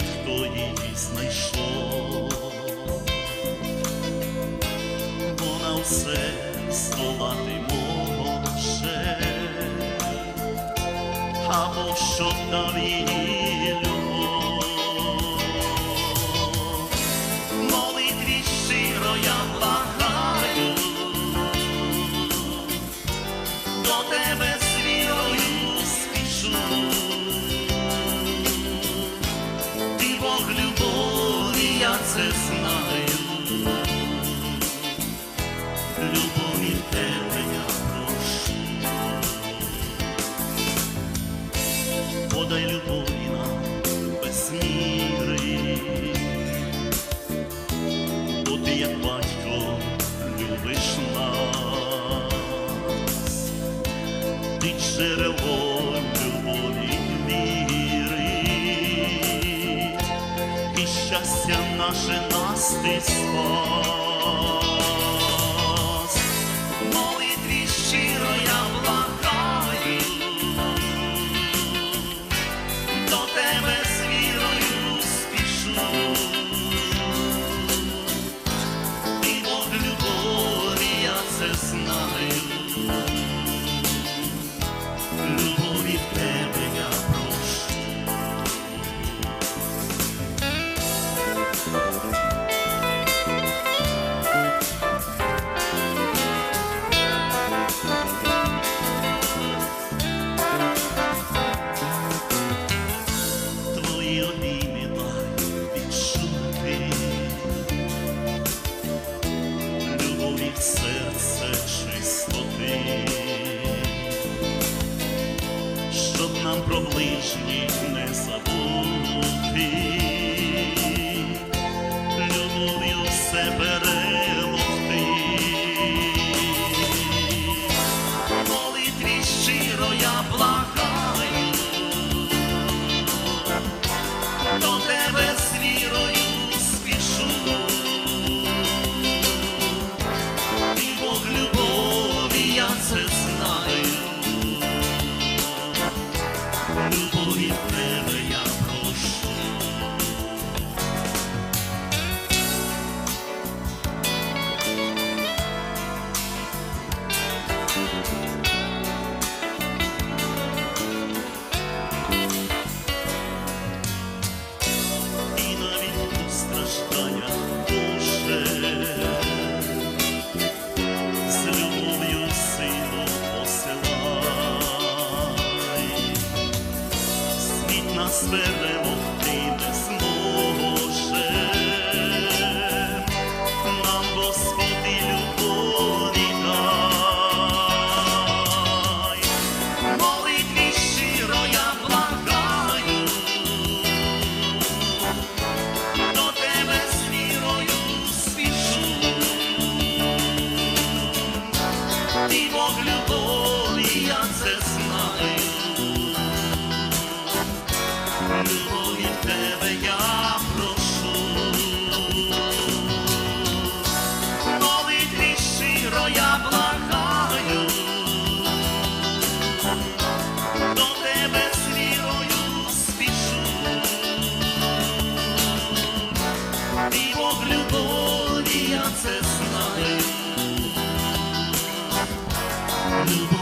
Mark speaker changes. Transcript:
Speaker 1: хто її не знайшов, вона все сховати може, або що там її любов. Щиро я благаю, до тебе. Бог любові, я це знаю, любові тебе я прошу, подай любов. наше настисло. лишних не забути. You.